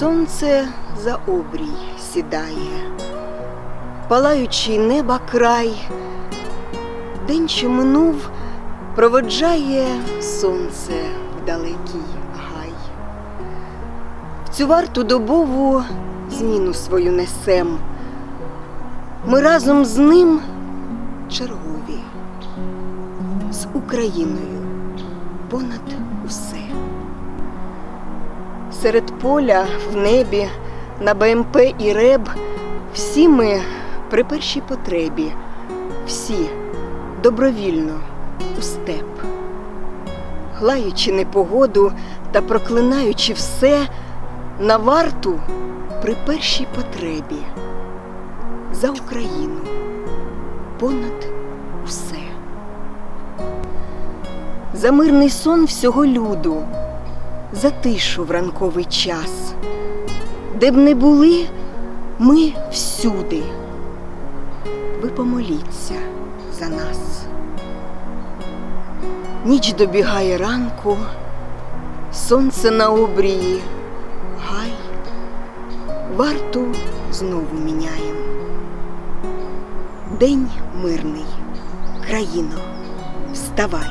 Сонце за обрій сідає, палаючий неба край, день, що минув, проводжає сонце в далекий гай. В цю варту добову зміну свою несем. Ми разом з ним чергові, з Україною понад усе. Серед поля в небі, на БМП і РЕБ всі ми при першій потребі, всі добровільно у степ. Глаючи непогоду та проклинаючи все на варту при першій потребі. За Україну понад усе. За мирний сон всього люду за тишу в ранковий час. Де б не були, ми всюди. Ви помоліться за нас. Ніч добігає ранку, сонце на обрії, гай, варту знову міняєм. День мирний, країно, вставай.